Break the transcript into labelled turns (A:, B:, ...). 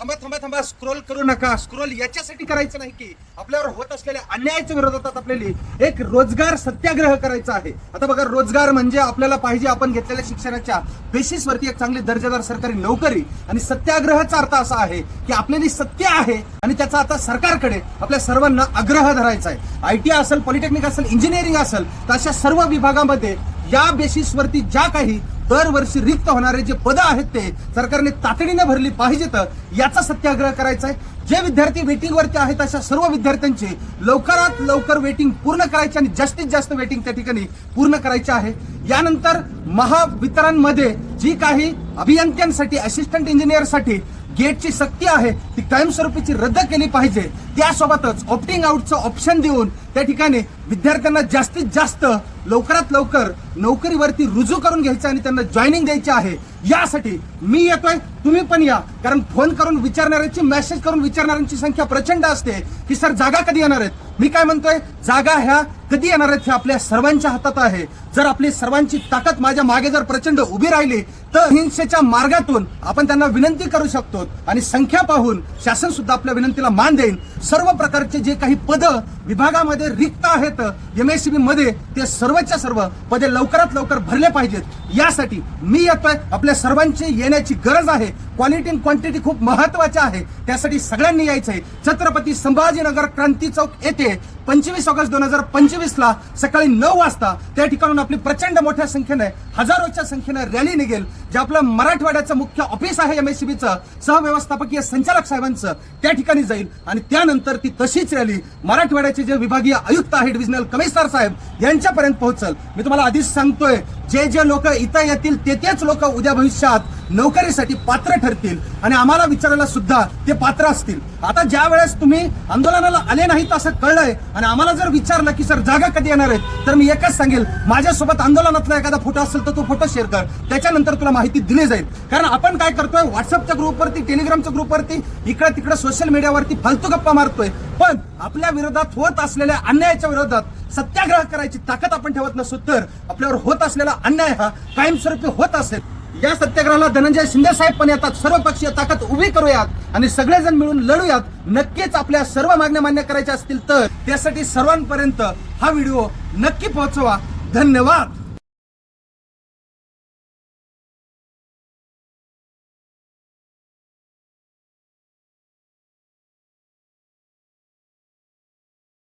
A: थांबा थांबा थांबा. स्क्रोल करू नका. स्क्रोल याच्यासाठी करायचं नाही की आपल्यावर होत असलेल्या अन्यायाच्या विरोधात आपल्याला एक रोजगार सत्याग्रह करायचा आहे. आता बघा रोजगार म्हणजे आपल्याला पाहिजे आपण घेतलेल्या शिक्षणाच्या बेसिसवरती एक चांगली दर्जेदार सरकारी नोकरी आणि सत्याग्रहाचा अर्थ असा आहे की आपल्याला सत्य आहे आणि त्याचा आता सरकारकडे आपल्या सर्वांना आग्रह धरायचा आहे. आय टी असेल पॉलिटेक्निक असेल इंजिनिअरिंग असेल तर अशा सर्व विभागामध्ये या बेसिसवरती ज्या काही दरवर्षी रिक्त होणारे जे पदं आहेत ते सरकारने तातडीने भरली पाहिजेत याचा सत्याग्रह करायचा आहे. जे विद्यार्थी वेटिंग वरती आहेत अशा सर्व विद्यार्थ्यांचे लवकरात लवकर वेटिंग पूर्ण करायचे आणि जास्तीत जास्त वेटिंग त्या ठिकाणी पूर्ण करायचे आहे. यानंतर महावितरणमध्ये जी काही अभियंत्यांसाठी असिस्टंट इंजिनियरसाठी गेटची सक्ती आहे ती कायमस्वरूपीची रद्द केली पाहिजे. त्यासोबतच ऑप्टिंग आउटचं ऑप्शन देऊन त्या ठिकाणी विद्यार्थ्यांना जास्तीत जास्त लवकरात लवकर नोकरीवरती रुजू करून घ्यायचं आणि त्यांना जॉईनिंग द्यायची आहे. यासाठी मी येतोय तुम्ही पण या. कारण फोन करून विचारणाऱ्यांची मेसेज करून विचारणाऱ्यांची संख्या प्रचंड असते. की सर जागा कधी येणार आहेत? मी काय म्हणतोय? जागा ह्या कधी येणार आहेत हे आपल्या सर्वांच्या हातात आहे. जर आपली सर्वांची ताकद माझ्या मागे जर प्रचंड उभी राहिली तर हिंसेच्या मार्गातून आपण त्यांना विनंती करू शकतो आणि संख्या पाहून शासन सुद्धा आपल्या विनंतीला मान देईल सर्व प्रकारचे जे काही पद विभागामध्ये रिक्त आहेत एमएससीबी मध्ये ते सर्वच्या सर्व पदे लवकरात लवकर भरले पाहिजेत. यासाठी मी येतोय. आपल्या सर्वांची येण्याची गरज आहे. क्वालिटी अँड क्वांटिटी खूप महत्त्वाच्या आहे. त्यासाठी सगळ्यांनी यायचंय. छत्रपती संभाजीनगर क्रांती चौक येथे पंचवीस ऑगस्ट दोन हजार पंचवीस ला सकाळी नऊ वाजता त्या ठिकाणून आपली प्रचंड मोठ्या संख्येने हजारोच्या संख्येने रॅली निघेल जे आपलं मराठवाड्याचं मुख्य ऑफिस आहे एमएससीबीचं सहव्यवस्थापकीय संचालक साहेबांचं त्या ठिकाणी जाईल. आणि त्यानंतर ती तशीच रॅली मराठवाड्याचे जे विभागीय आयुक्त आहे डिव्हिजनल कमिशनर साहेब यांच्यापर्यंत पोहोचल. मी तुम्हाला आधीच सांगतोय जे जे लोक इथं येतील ते तेच लोक उद्या भविष्यात नोकरीसाठी पात्र ठरतील आणि आम्हाला विचारायला सुद्धा ते पात्र असतील. आता ज्या वेळेस तुम्ही आंदोलनाला आले नाहीत असं कळलंय आणि आम्हाला जर विचारलं की सर जागा कधी येणार आहेत? तर मी एकच सांगेल माझ्यासोबत आंदोलनातला एखादा फोटो असेल तर तो फोटो शेअर कर. त्याच्यानंतर तुला माहिती दिली जाईल. कारण आपण काय करतोय व्हॉट्सअपच्या ग्रुपवरती टेलिग्रामच्या ग्रुपवरती इकडे तिकडे सोशल मीडियावरती फालतू गप्पा मारतोय. पण आपल्या विरोधात होत असलेल्या अन्यायाच्या विरोधात सत्याग्रह करायची ताकद आपण ठेवत नसू तर आपल्यावर होत असलेला अन्याय हा कायमस्वरूपी होत असेल. या सत्याग्रहाला धनंजय शिंदे साहेब पण येतात. सर्व पक्षीय ताकद उभी करूयात आणि सगळेजण मिळून लढूयात. नक्कीच आपल्या सर्व मागण्या मान्य करायच्या असतील तर. त्यासाठी सर्वांपर्यंत हा व्हिडिओ नक्की पोहोचवा. धन्यवाद.